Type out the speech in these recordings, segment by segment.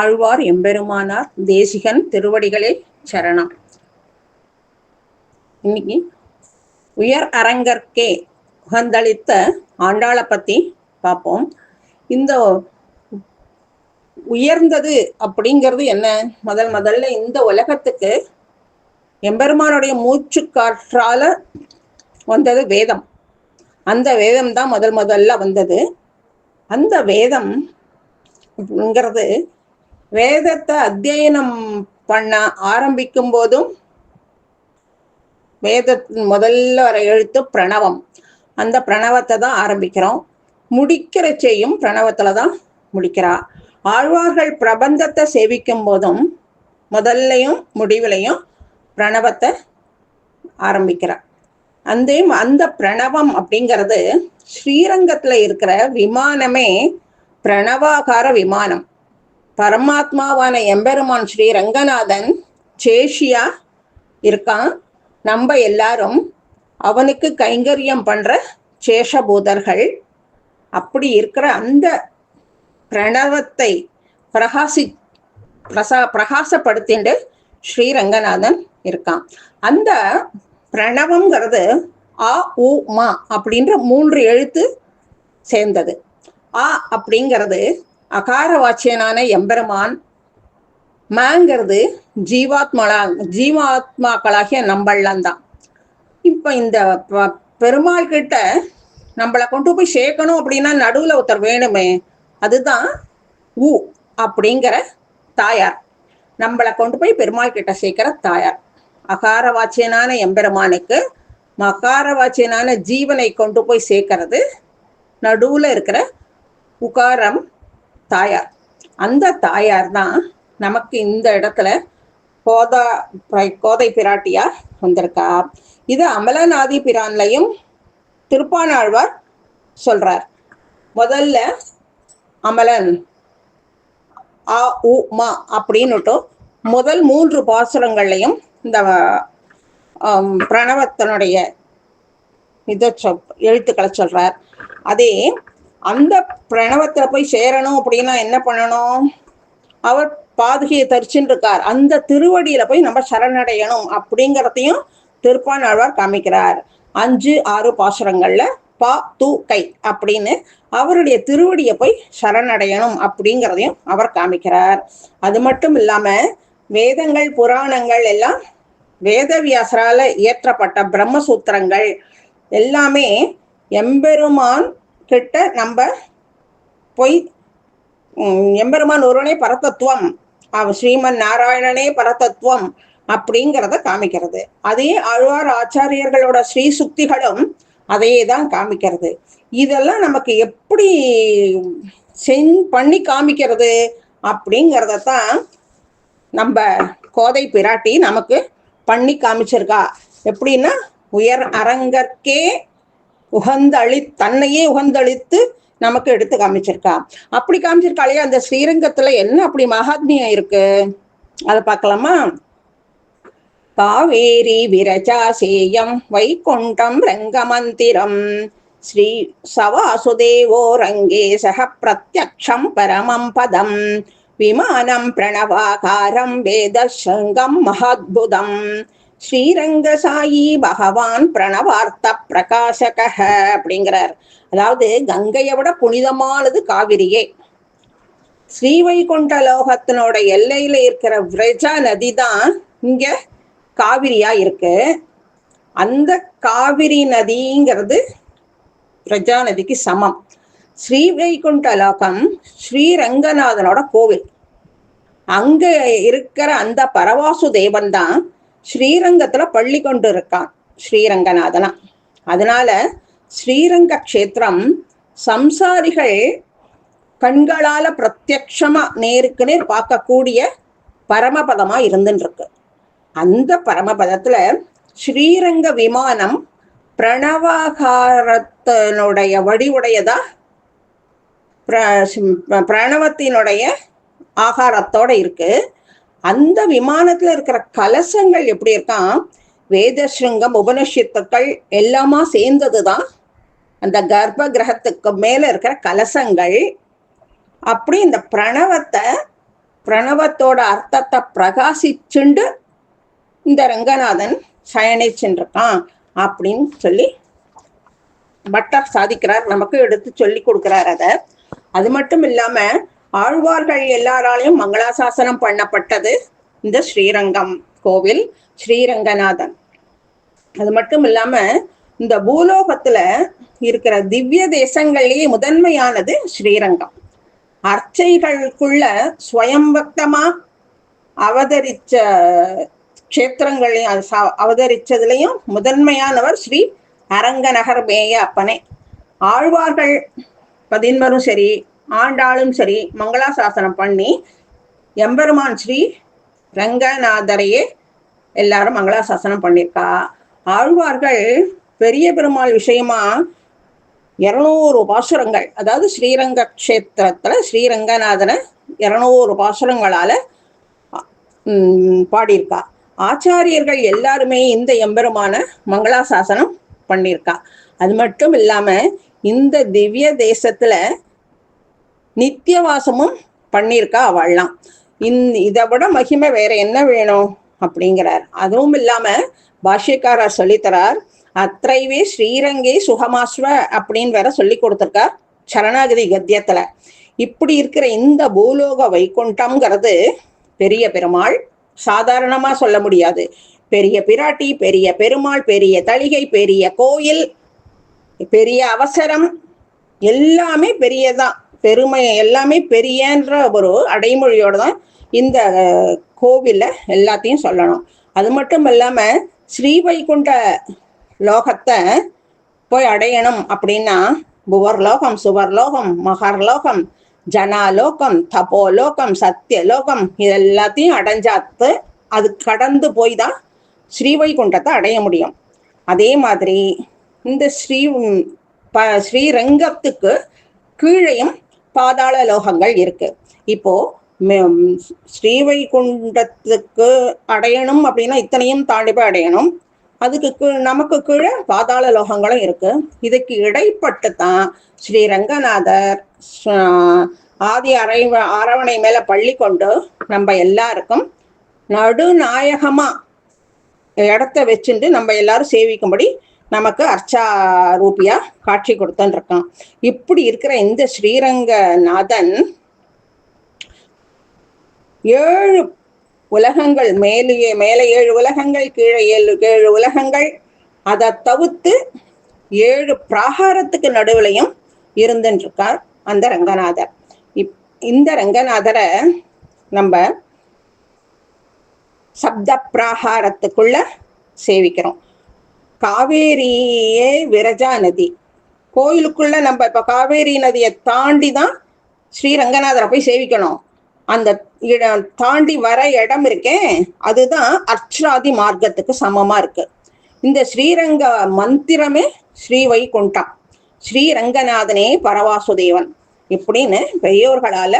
ஆழ்வார் எம்பெருமானார் தேசிகன் திருவடிகளே சரணம். இன்னைக்கு உயர் அரங்கற்கே உகந்தளித்த ஆண்டாளை பத்தி பார்ப்போம். இந்த உயர்ந்தது அப்படிங்கிறது என்ன? முதல் முதல்ல இந்த உலகத்துக்கு எம்பெருமானுடைய மூச்சு காற்றால வந்தது வேதம். அந்த வேதம் தான் முதல் முதல்ல வந்தது. அந்த வேதம் ங்கிறது வேதத்தை அத்தியனம் பண்ண ஆரம்பிக்கும் போதும் வேதத்தின் முதல்ல வர எழுத்து பிரணவம். அந்த பிரணவத்தை தான் ஆரம்பிக்கிறோம். முடிக்கிற செய்யும் பிரணவத்துல தான் முடிக்கிறா. ஆழ்வார்கள் பிரபந்தத்தை சேவிக்கும் போதும் முதல்லையும் முடிவிலையும் பிரணவத்தை ஆரம்பிக்கிறார் அந்த அந்த பிரணவம் அப்படிங்கிறது ஸ்ரீரங்கத்துல இருக்கிற விமானமே பிரணவாகார விமானம். பரமாத்மாவான எம்பெருமான் ஸ்ரீ ரங்கநாதன் சேஷியா இருக்கான். நம்ம எல்லாரும் அவனுக்கு கைங்கரியம் பண்ற சேஷபூதர்கள். அப்படி இருக்கிற அந்த பிரணவத்தை பிரகாசி பிரசா பிரகாசப்படுத்திண்டு ஸ்ரீரங்கநாதன் இருக்கான். அந்த பிரணவம்ங்கிறது ஆ உ மா அப்படின்ற மூன்று எழுத்து சேர்ந்தது. ஆ அப்படிங்கிறது அகார வாச்சியனான எம்பெருமான் மாங்கிறது ஜீவாத்மலா ஜீவாத்மாக்களாகிய நம்மளாம் தான் இப்போ இந்த பெருமாள் கிட்ட நம்மளை கொண்டு போய் சேர்க்கணும் அப்படின்னா நடுவில் ஒருத்தர் வேணுமே அதுதான் உ அப்படிங்கிற தாயார். நம்மளை கொண்டு போய் பெருமாள் கிட்ட சேர்க்கிற தாயார். அகார வாச்சியனான எம்பெருமானுக்கு மகார வாச்சியனான ஜீவனை கொண்டு போய் சேர்க்கறது நடுவில் இருக்கிற உகாரம் தாயார். அந்த தாயார் தான் நமக்கு இந்த இடத்துல கோதா கோதை பிராட்டியா வந்திருக்கா. இது அமலநாதி பிரான்லையும் திருப்பானாழ்வார் சொல்றார். முதல்ல அமலன் ஆ உ மா அப்படின்னுட்டு முதல் மூன்று பாசுரங்கள்லையும் இந்த பிரணவத்தனுடைய இதை சொல் எழுத்துக்களை சொல்றார். அதே அந்த பிரணவத்துல போய் சேரணும் அப்படின்னா என்ன பண்ணணும்? அவர் பாதுகையை தரிச்சுட்டு இருக்கார். அந்த திருவடியில போய் நம்ம சரணடையணும் அப்படிங்கிறதையும் திருப்பானாழ்வார் காமிக்கிறார். அஞ்சு ஆறு பாசுரங்கள்ல பா தூ கை அப்படின்னு அவருடைய திருவடியை போய் சரணடையணும் அப்படிங்கிறதையும் அவர் காமிக்கிறார். அது மட்டும் இல்லாம வேதங்கள் புராணங்கள் எல்லாம் வேதவியாசரால இயற்றப்பட்ட பிரம்மசூத்திரங்கள் எல்லாமே எம்பெருமான் கிட்ட நம்ம போய் எம்பெருமான் ஒருவனே பரதத்துவம் ஸ்ரீமன் நாராயணனே பரதத்துவம் அப்படிங்கிறத காமிக்கிறது. அதே ஆழ்வார் ஆச்சாரியர்களோட ஸ்ரீ சுக்திகளும் அதையே தான் காமிக்கிறது. இதெல்லாம் நமக்கு எப்படி செஞ் பண்ணி காமிக்கிறது அப்படிங்கிறத தான் நம்ம கோதை பிராட்டி நமக்கு பண்ணி காமிச்சிருக்கா. எப்படின்னா உயர் அரங்கற்கே உகந்தளி தன்னையே உகந்தளித்து நமக்கு எடுத்து காமிச்சிருக்கா. அப்படி காமிச்சிருக்காளே அந்த ஸ்ரீரங்கத்துல என்ன அப்படி மகாத்மியம் இருக்கு? அதை பார்க்கலாமா? காவேரி விரஜாசேயம் வைகுண்டம் ரங்கமந்திரம் ஸ்ரீ சவாசுதேவோ ரங்கே சக பிரத்யக்ஷம் பரமம் பதம் விமானம் பிரணவாகாரம் வேதசங்கம் மகாத்புதம். ஸ்ரீரங்க சாயி பகவான் பிரணவார்த்த பிரகாசக அப்படிங்கிறார். அதாவது கங்கையை விட புனிதமானது காவிரியே. ஸ்ரீவைகுண்ட லோகத்தினோட எல்லையில இருக்கிற விரஜா நதி தான் இங்க காவிரியா இருக்கு. அந்த காவிரி நதிங்கிறது பிரஜா நதிக்கு சமம். ஸ்ரீவைகுண்ட லோகம் ஸ்ரீரங்கநாதனோட கோவில். அங்க இருக்கிற அந்த பரவாசு தேவன் தான் ஸ்ரீரங்கத்துல பள்ளி கொண்டு இருக்கான் ஸ்ரீரங்கநாதனா. அதனால ஸ்ரீரங்க கஷேத்திரம் சம்சாரிகள் கண்களால பிரத்யக்ஷமா நேருக்கு நேர் பார்க்கக்கூடிய பரமபதமா இருந்துருக்கு அந்த பரமபதத்துல ஸ்ரீரங்க விமானம் பிரணவாகாரத்தினுடைய வடிவுடையதா? பிரணவத்தினுடைய ஆகாரத்தோட இருக்கு. அந்த விமானத்துல இருக்கிற கலசங்கள் எப்படி இருக்கான் வேதஸ்ருங்கம் உபனிஷத்துக்கள் எல்லாமா சேர்ந்ததுதான். அந்த கர்ப்ப கிரகத்துக்கு மேல இருக்கிற கலசங்கள். அப்படி இந்த பிரணவத்தை பிரணவத்தோட அர்த்தத்தை பிரகாசிச்சுண்டு இந்த ரங்கநாதன் சயனிச்சுருக்கான் அப்படின்னு சொல்லி பட்டர் சாதிக்கிறார். நமக்கு எடுத்து சொல்லி கொடுக்கிறார் அதை. அது மட்டும் இல்லாமல் ஆழ்வார்கள் எல்லாராலையும் மங்களாசாசனம் பண்ணப்பட்டது இந்த ஸ்ரீரங்கம் கோவில் ஸ்ரீரங்கநாதன். அது மட்டும் இல்லாம இந்த பூலோகத்துல இருக்கிற திவ்ய தேசங்கள்லயே முதன்மையானது ஸ்ரீரங்கம். அர்ச்சைகளுக்குள்ள ஸ்வயம்பக்தமா அவதரிச்ச கஷேத்திரங்களையும் அவதரிச்சதுலையும் முதன்மையானவர் ஸ்ரீ அரங்கநகர் மேய அப்பனே. ஆழ்வார்கள் பதின்மரும் சரி ஆண்டாளும் சரி மங்களாசாசனம் பண்ணி எம்பெருமான் ஸ்ரீ ரங்கநாதரையே எல்லாரும் மங்களாசாசனம் பண்ணியிருக்கா. ஆழ்வார்கள் பெரிய பெருமாள் விஷயமா இரநூறு பாசுரங்கள் அதாவது ஸ்ரீரங்க கஷேத்திரத்துல ஸ்ரீரங்கநாதனை இரநூறு பாசுரங்களால பாடியிருக்கா. ஆச்சாரியர்கள் எல்லாருமே இந்த எம்பெருமான மங்களாசாசனம் பண்ணியிருக்கா. அது மட்டும் இல்லாம இந்த திவ்ய தேசத்துல நித்தியவாசமும் பண்ணியிருக்கா அவள்லாம். இந் இதை விட மகிமை வேற என்ன வேணும்? அப்படிங்கிறார். அதுவும் இல்லாம பாஷ்யக்காரர் சொல்லித்தரார் அத்தைவே ஸ்ரீரங்கே சுகமாஸ்வ அப்படின்னு வேற சொல்லி கொடுத்துருக்கார் சரணாகதி கத்தியத்துல. இப்படி இருக்கிற இந்த பூலோக வைகுண்டம்ங்கிறது பெரிய பெருமாள். சாதாரணமா சொல்ல முடியாது. பெரிய பிராட்டி பெரிய பெருமாள் பெரிய தளிகை பெரிய கோயில் பெரிய அவசரம் எல்லாமே பெரியதான். பெருமை எல்லாமே பெரியன்ற ஒரு அடைமொழியோட தான் இந்த கோவில எல்லாத்தையும் சொல்லணும். அது மட்டும் இல்லாம ஸ்ரீவைகுண்ட லோகத்தை போய் அடையணும் அப்படின்னா புவர்லோகம் சுவர்லோகம் மகர்லோகம் ஜனாலோகம் தபோலோகம் சத்தியலோகம் இது எல்லாத்தையும் அடைஞ்சாத்து அது கடந்து போய் தான் ஸ்ரீவைகுண்டத்தை அடைய முடியும். அதே மாதிரி இந்த ஸ்ரீ ப ஸ்ரீரங்கத்துக்கு கீழையும் பாதாள லோகங்கள் இருக்கு. இப்போ ஸ்ரீவைகுண்டத்துக்கு அடையணும் அப்படின்னா இத்தனையும் தாண்டி போய் அடையணும். அதுக்கு நமக்கு கீழே பாதாள லோகங்களும் இருக்கு. இதுக்கு இடைப்பட்டு தான் ஸ்ரீ ரங்கநாதர் ஆதி அரை அரவணை மேல பள்ளி கொண்டு நம்ம எல்லாருக்கும் நடுநாயகமா இடத்த வச்சுட்டு நம்ம எல்லாரும் சேவிக்கும்படி நமக்கு அர்ச்சா ரூபியா காட்சி கொடுத்தன் இருக்கான் இப்படி இருக்கிற இந்த ஸ்ரீரங்கநாதன் ஏழு உலகங்கள் மேலே மேலே ஏழு உலகங்கள் கீழே ஏழு ஏழு உலகங்கள் அதை தவிர்த்து ஏழு பிராகாரத்துக்கு நடுவுலையும் இருந்துருக்கார் அந்த ரங்கநாதர். இப் இந்த ரங்கநாதரை நம்ம சப்த பிராகாரத்துக்குள்ள சேவிக்கிறோம். காவேரியே விரஜா நதி. கோயிலுக்குள்ள நம்ம இப்ப காவேரி நதியை தாண்டி தான் ஸ்ரீரங்கநாதரை போய் சேவிக்கணும். அந்த இடம் தாண்டி வர இடம் இருக்கேன் அதுதான் அர்ச்சராதி மார்க்கத்துக்கு சமமா இருக்கு. இந்த ஸ்ரீரங்க மந்திரமே ஸ்ரீ வைகுண்டம் ஸ்ரீரங்கநாதனே பரவாசுதேவன். இப்படின்னு பெரியோர்களால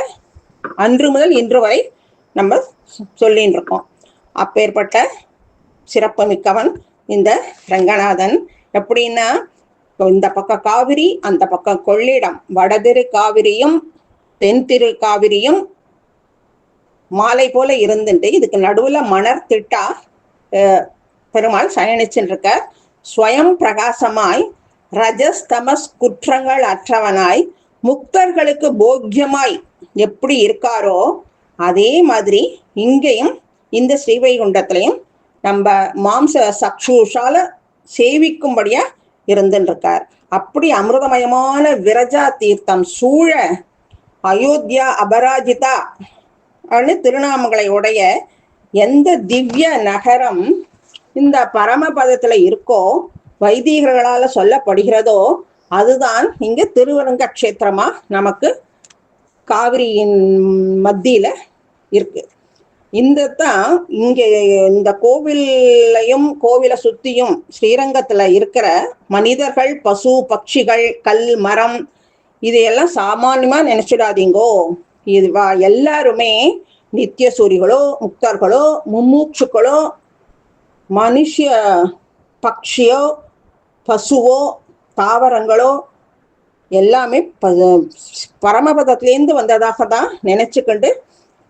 அன்று முதல் இன்று வரை நம்ம சொல்லின்னு இருக்கோம். அப்பேற்பட்ட சிறப்பு மிக்கவன் இந்த ரங்கநாதன். எப்படின்னா இந்த பக்கம் காவிரி அந்த பக்கம் கொள்ளிடம். வடதிரு காவிரியும் தென் திரு காவிரியும் மாலை போல இருந்துட்டு இதுக்கு நடுவுல மணர் திட்டா பெருமாள் சயனிச்சுருக்க ஸ்வயம் பிரகாசமாய் ரஜஸ்தமஸ் குற்றங்கள் அற்றவனாய் முக்தர்களுக்கு போக்கியமாய் எப்படி இருக்காரோ அதே மாதிரி இங்கேயும் இந்த ஸ்ரீவைகுண்டத்திலையும் நம்ம மாம்ச சக்ஷூஷால சேவிக்கும்படியா இருந்துருக்கார் அப்படி அமிர்தமயமான விரஜா தீர்த்தம் சூழ அயோத்தியா அபராஜிதா அப்படின்னு திருநாமங்களை உடைய எந்த திவ்ய நகரம் இந்த பரமபதத்துல இருக்கோ வைதிகர்களால சொல்லப்படுகிறதோ அதுதான் இங்க திருவரங்க கஷேத்திரமா நமக்கு காவிரியின் மத்தியில இருக்கு. இந்த தான் இங்க இந்த கோவிலையும் கோவிலை சுத்தியும் ஸ்ரீரங்கத்துல இருக்கிற மனிதர்கள் பசு பட்சிகள் கல் மரம் இதையெல்லாம் சாமானியமா நினைச்சிடாதீங்கோ. இது வா எல்லாருமே நித்தியசூரிகளோ முக்தர்களோ மும்மூச்சுக்களோ மனுஷ பக்ஷியோ பசுவோ தாவரங்களோ எல்லாமே ப பரமபதத்திலேருந்து வந்ததாக தான் நினைச்சுக்கொண்டு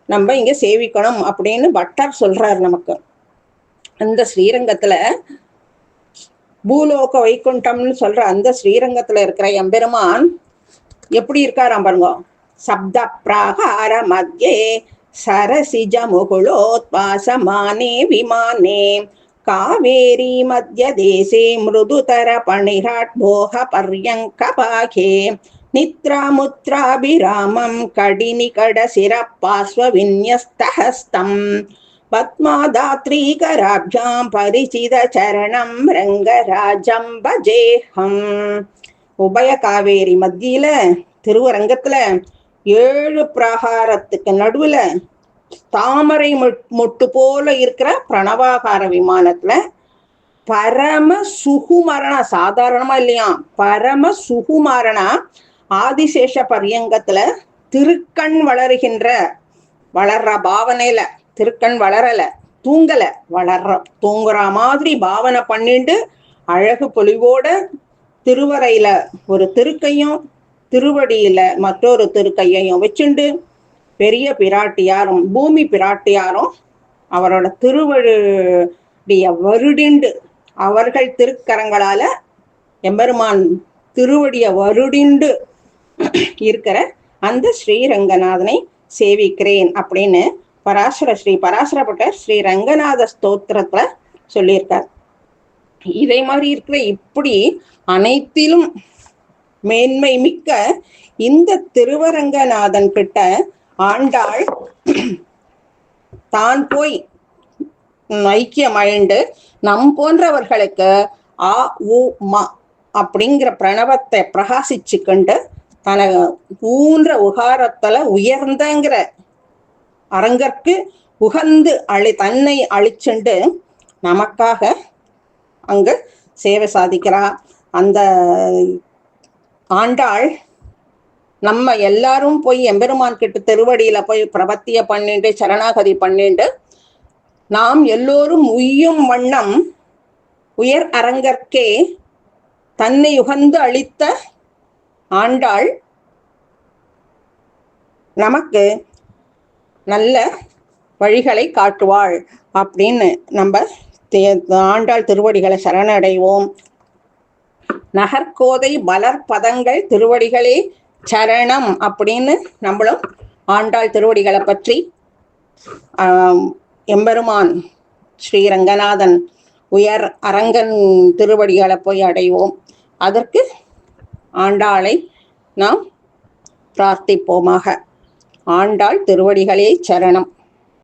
நம்ம இங்க சேவிக்கணும் அப்படின்னு பட்டர் சொல்றாரு நமக்கு. அந்த ஸ்ரீரங்கத்துல பூலோக வைகுண்டம்னு சொல்ற அந்த ஸ்ரீரங்கத்துல இருக்கிற எம்பெருமான் எப்படி இருக்காராம் பாருங்க? சப்த பிராகார மத்தியே சரசிஜ முகுலோத்வாசமானே விமானே. காவேரி மத்திய தேசே மிருதுதர பணிராட் போக பர்யங்க பாகே நித்ராமுத்ராபிராமம் கடினிகட சிரப்பாஸ்வ விநியஸ்தஹஸ்தம் பத்மாதாத்ரீகராபியாம் பரிச்சித சரணம் ரங்கராஜம் பஜேஹம் உபய காவேரி மத்தியில திருவரங்கத்துல ஏழு பிரகாரத்துக்கு நடுவுல தாமரை மொட்டு போல இருக்கிற பிரணவாகார விமானத்துல பரம சுகுமரண சாதாரணமா இல்லையா? பரம சுகுமரணா ஆதிசேஷ பரியங்கத்துல திருக்கண் வளருகின்ற வளர்ற பாவனையில திருக்கண் வளரல தூங்கல வளர்ற தூங்குற மாதிரி பாவனை பண்ணிட்டு அழகு பொலிவோட திருவரையில ஒரு திருக்கையும் திருவடியில மற்றொரு திருக்கையையும் வச்சுண்டு பெரிய பிராட்டியாரும் பூமி பிராட்டியாரும் அவரோட திருவடிய வருடிண்டு அவர்கள் திருக்கரங்களால எம்பெருமான் திருவடிய வருடிண்டு இருக்கிற அந்த ஸ்ரீரங்கநாதனை சேவிக்கிறேன் அப்படின்னு பராசர ஸ்ரீ பராசரப்பட்ட ஸ்ரீ ரங்கநாத ஸ்தோத்திரத்துல சொல்லியிருக்கார். இதே மாதிரி இருக்கிற இப்படி அனைத்திலும் மேன்மை மிக்க இந்த திருவரங்கநாதன் கிட்ட ஆண்டாள் தான் போய் ஐக்கியமழிண்டு நம் போன்றவர்களுக்கு ஆ உ ம அப்படிங்கிற பிரணவத்தை பிரகாசிச்சு கண்டு தன ஊன்ற உகாரத்துல உயர்ந்தங்கிற அரங்கற்கு உகந்து அழி தன்னை அழிச்சுண்டு நமக்காக அங்கு சேவை சாதிக்கிறா. அந்த ஆண்டாள் நம்ம எல்லாரும் போய் எம்பெருமான் கிட்ட திருவடியில போய் பிரபத்திய பண்ணிட்டு சரணாகதி பண்ணிட்டு நாம் எல்லோரும் உய்யும் வண்ணம் உயர் அரங்கற்கே தன்னை உகந்து அளித்த ஆண்டாள் நமக்கு நல்ல வழிகளை காட்டுவாள் அப்படின்னு நம்ம ஆண்டாள் திருவடிகளை சரணடைவோம். நகர்கோதை மலர் பதங்கள் திருவடிகளே சரணம் அப்படின்னு நம்மளும் ஆண்டாள் திருவடிகளை பற்றி எம்பெருமான் ஸ்ரீரங்கநாதன் உயர் அரங்கன் திருவடிகளை போய் அடைவோம். அதற்கு ஆண்டாளை நாம் பிரார்த்திப்போமாக. ஆண்டாள் திருவடிகளே சரணம்.